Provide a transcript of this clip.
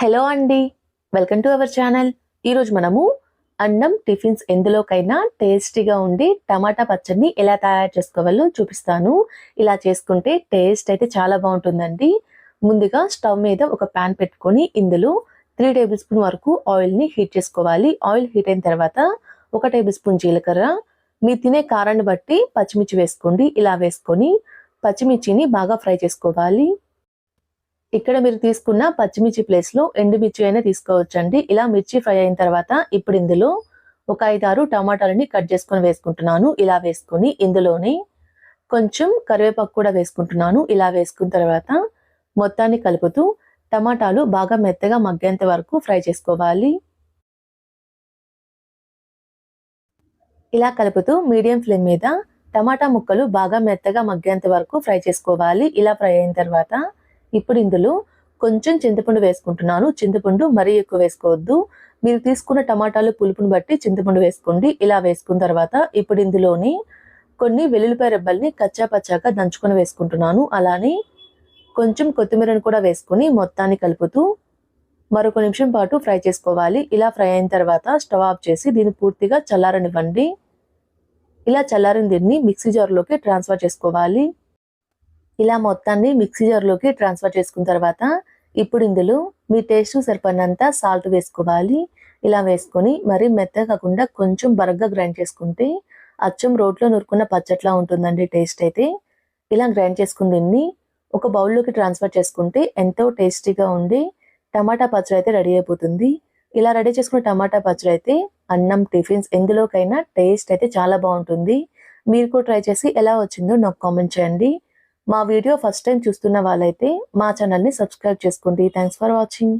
Hello అండి. Welcome to our channel. ఈరోజు మనము అన్నం టిఫిన్స్ ఎందులోకైనా టేస్టీగా ఉండి టమాటా పచ్చడిని ఎలా తయారు చేసుకోవాలో చూపిస్తాను. ఇలా చేసుకుంటే టేస్ట్ అయితే చాలా బాగుంటుందండి. ముందుగా స్టవ్ మీద ఒక ప్యాన్ పెట్టుకొని ఇందులో త్రీ టేబుల్ స్పూన్ వరకు ఆయిల్ని హీట్ చేసుకోవాలి. ఆయిల్ హీట్ అయిన తర్వాత ఒక టేబుల్ స్పూన్ జీలకర్ర. మీరు తినే కారాన్ని బట్టి పచ్చిమిర్చి వేసుకోండి. ఇలా వేసుకొని పచ్చిమిర్చిని బాగా ఫ్రై చేసుకోవాలి. ఇక్కడ మీరు తీసుకున్న పచ్చిమిర్చి ప్లేస్లో ఎండుమిర్చి అయినా తీసుకోవచ్చండి. ఇలా మిర్చి ఫ్రై అయిన తర్వాత ఇప్పుడు ఇందులో ఒక ఐదారు టమాటాలని కట్ చేసుకొని వేసుకుంటున్నాను. ఇలా వేసుకొని ఇందులోనే కొంచెం కరివేపాకు కూడా వేసుకుంటున్నాను. ఇలా వేసుకున్న తర్వాత మొత్తాన్ని కలుపుతూ టమాటాలు బాగా మెత్తగా మగ్గేంత వరకు ఫ్రై చేసుకోవాలి. ఇలా కలుపుతూ మీడియం ఫ్లేమ్ మీద టమాటా ముక్కలు బాగా మెత్తగా మగ్గేంత వరకు ఫ్రై చేసుకోవాలి. ఇలా ఫ్రై అయిన తర్వాత ఇప్పుడు ఇందులో కొంచెం చింతపండు వేసుకుంటున్నాను. చింతపండు మరీ ఎక్కువ వేసుకోవద్దు. మీరు తీసుకున్న టమాటాలు పులుపుని బట్టి చింతపండు వేసుకోండి. ఇలా వేసుకున్న తర్వాత ఇప్పుడు ఇందులోని కొన్ని వెల్లుల్లిపాయ రెబ్బల్ని కచ్చా పచ్చాగా దంచుకొని వేసుకుంటున్నాను. అలానే కొంచెం కొత్తిమీరను కూడా వేసుకొని మొత్తాన్ని కలుపుతూ మరొక నిమిషం పాటు ఫ్రై చేసుకోవాలి. ఇలా ఫ్రై అయిన తర్వాత స్టవ్ ఆఫ్ చేసి దీన్ని పూర్తిగా చల్లారనివ్వండి. ఇలా చల్లారిన దీన్ని మిక్సీ జార్లోకి ట్రాన్స్ఫర్ చేసుకోవాలి. ఇలా మొత్తాన్ని మిక్సీ జార్లోకి ట్రాన్స్ఫర్ చేసుకున్న తర్వాత ఇప్పుడు ఇందులో మీ టేస్ట్ సరిపడినంత సాల్ట్ వేసుకోవాలి. ఇలా వేసుకొని మరీ మెత్తగా కాకుండా కొంచెం బరగ్గా గ్రైండ్ చేసుకుంటే అచ్చం రోట్లో నూరుకున్న పచ్చట్లా ఉంటుందండి టేస్ట్ అయితే. ఇలా గ్రైండ్ చేసుకుని దీన్ని ఒక బౌల్లోకి ట్రాన్స్ఫర్ చేసుకుంటే ఎంతో టేస్టీగా ఉండి టమాటా పచ్చడి అయితే రెడీ అయిపోతుంది. ఇలా రెడీ చేసుకున్న టమాటా పచ్చడి అయితే అన్నం టిఫిన్స్ ఎందులోకైనా టేస్ట్ అయితే చాలా బాగుంటుంది. మీరు కూడా ట్రై చేసి ఎలా వచ్చిందో నాకు కామెంట్ చేయండి. మా వీడియో ఫస్ట్ టైం చూస్తున్న వాళ్ళైతే మా ఛానల్ని సబ్స్క్రైబ్ చేసుకోండి. Thanks for watching